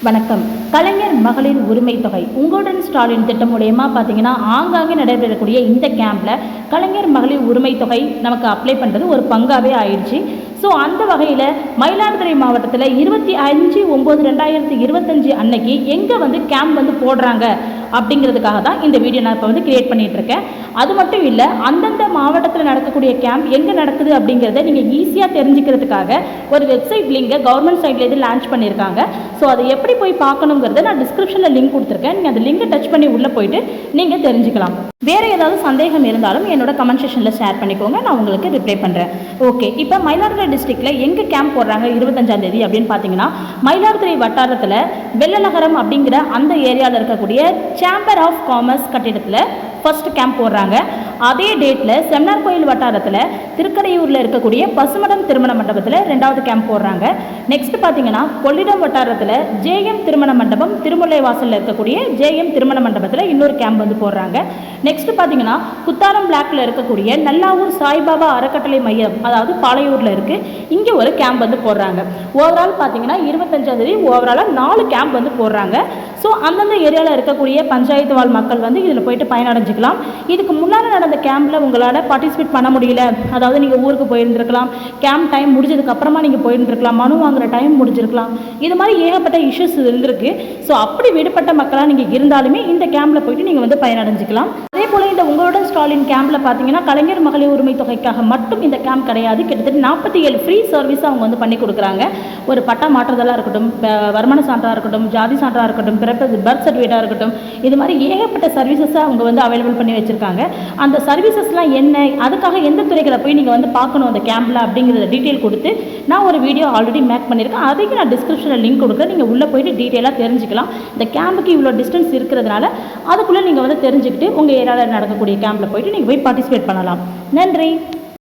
வணக்கம். கலைஞர் மகளிர் உரிமை தொகை. உங்களுடன் ஸ்டாலின் திட்டம் மூலயமா பார்த்தீங்கன்னா ஆங்காங்கே நடைபெறக்கூடிய இந்த கேம்பில் கலைஞர் மகளிர் உரிமை தொகை நமக்கு அப்ளை பண்ணுறது ஒரு பங்காகவே ஆயிடுச்சு. ஸோ அந்த வகையில் மயிலாடுதுறை மாவட்டத்தில் இருபத்தி அஞ்சு ஒம்பது ரெண்டாயிரத்தி இருபத்தஞ்சு அன்னைக்கு எங்கே வந்து கேம்ப் வந்து போடுறாங்க? அப்படிங்கிறதுக்காக தான் இந்த வீடியோ நான் இப்போ வந்து கிரியேட் பண்ணிகிட்ருக்கேன் அது மட்டும் இல்லை அந்தந்த மாவட்டத்தில் நடக்கக்கூடிய கேம்ப் எங்கே நடக்குது அப்படிங்கிறத நீங்கள் ஈஸியாக தெரிஞ்சுக்கிறதுக்காக ஒரு வெப்சைட் லிங்கை கவர்மெண்ட் சைட்லேருந்து லான்ச் பண்ணியிருக்காங்க. ஸோ அதை எப்படி போய் பார்க்கணுங்கிறத நான் டிஸ்கிரிப்ஷனில் லிங்க் கொடுத்துருக்கேன். நீங்கள் அந்த லிங்கை டச் பண்ணி உள்ளே போயிட்டு நீங்கள் தெரிஞ்சுக்கலாம். வேறு ஏதாவது சந்தேகம் இருந்தாலும் என்னோட கமெண்ட் செஷனில் ஷேர் பண்ணிக்கோங்க. நான் உங்களுக்கு ரிப்ளை பண்ணுறேன் ஓகே இப்போ மயிலாடுதுறை டிஸ்ட்ரிக்டில் எங்கே கேம்ப் போடுறாங்க இருபத்தஞ்சாந்தேதி அப்படின்னு பார்த்தீங்கன்னா மயிலாடுதுறை வட்டாரத்தில் வெள்ளநகரம் அப்படிங்கிற அந்த ஏரியாவில் இருக்கக்கூடிய சேம்பர் ஆஃப் காமர்ஸ் கட்டிடத்தில் ஃபர்ஸ்ட் கேம்ப் போடுறாங்க. அதே டேட்டில் செம்னார் கோயில் வட்டாரத்தில் திருக்கடையூரில் இருக்கக்கூடிய பசுமடம் திருமண மண்டபத்தில் ரெண்டாவது கேம்ப் போடுறாங்க. நெக்ஸ்ட் பார்த்தீங்கன்னா கொள்ளிடம் வட்டாரத்தில் ஜேஎம் திருமண மண்டபம் திருமுல்லை வாசலில் இருக்கக்கூடிய ஜேஎம் திருமண மண்டபத்தில் இன்னொரு கேம்ப் வந்து போடுறாங்க. நெக்ஸ்ட் பார்த்தீங்கன்னா குத்தாரம் பிளாக்ல இருக்கக்கூடிய நல்லாவூர் சாய்பாபா அறக்கட்டளை மையம் அதாவது பாளையூரில் இருக்குது இங்கே ஒரு கேம்ப் வந்து போடுறாங்க. ஓவரால் பார்த்தீங்கன்னா இருபத்தஞ்சாந்தேதி ஓவராலாக நாலு கேம்ப் வந்து போடுறாங்க. ஸோ அந்தந்த ஏரியாவில் இருக்கக்கூடிய பஞ்சாயத்து வாழ் மக்கள் வந்து இதில் போயிட்டு தெரிஞ்சுக்கலாம். இதுக்கு முன்னால் நடந்த கேம்பில் உங்களால் பார்ட்டிசிபேட் பண்ண முடியல. அதாவது நீங்கள் ஊருக்கு போயிருந்திருக்கலாம். கேம்ப் டைம் முடிஞ்சதுக்கு அப்புறமா நீங்கள் போயிருந்திருக்கலாம். மனு வாங்குற டைம் முடிஞ்சிருக்கலாம். இது மாதிரி ஏகப்பட்ட இஷ்யூஸ் இருந்திருக்கு. ஸோ அப்படி விடுபட்ட மக்களாக நீங்கள் இருந்தாலுமே இந்த கேம்பில் போயிட்டு நீங்கள் வந்து பயனடைஞ்சிக்கலாம். அதே போல் இந்த உங்களோட ஸ்டாலின் கேம்பில் பார்த்தீங்கன்னா கலைஞர் மகளிர் உரிமை தொகைக்காக மட்டும் இந்த கேம்ப் கிடையாது. கிட்டத்தட்ட நாற்பத்தி ஏழு ஃப்ரீ சர்வீஸ் அவங்க வந்து பண்ணி கொடுக்குறாங்க. ஒரு பட்டா மாற்றுதலாக இருக்கட்டும் வருமான சான்றாக இருக்கட்டும் ஜாதி சான்றாக இருக்கட்டும் பிறப்பு பர்த் சர்டிஃபிகேட்டாக இருக்கட்டும் இது மாதிரி ஏகப்பட்ட சர்வீசஸாக அவங்க வந்து அவைலபிள் பண்ணி வச்சுருக்காங்க. அந்த சர்வீசஸ்லாம் என்ன அதுக்காக எந்த துறைகளை போய் நீங்கள் வந்து பார்க்கணும் அந்த கேம்பில் அப்படிங்கிறத டீட்டெயில் கொடுத்து நான் ஒரு வீடியோ ஆல்ரெடி மேக் பண்ணியிருக்கேன். அதையும் நான் டிஸ்கிரிப்ஷனில் லிங்க் கொடுக்குறேன். நீங்கள் உள்ளே போயிட்டு டீட்டெயிலாக தெரிஞ்சுக்கலாம். இந்த கேம்புக்கு இவ்வளோ டிஸ்டன்ஸ் இருக்கிறதுனால அதுக்குள்ளே நீங்கள் வந்து தெரிஞ்சுக்கிட்டு உங்கள் ஏரியாவில் நடக்கக்கூடிய கேம்பில் போயிட்டு நீங்கள் போய் பார்ட்டிசிபேட் பண்ணலாம். நன்றி.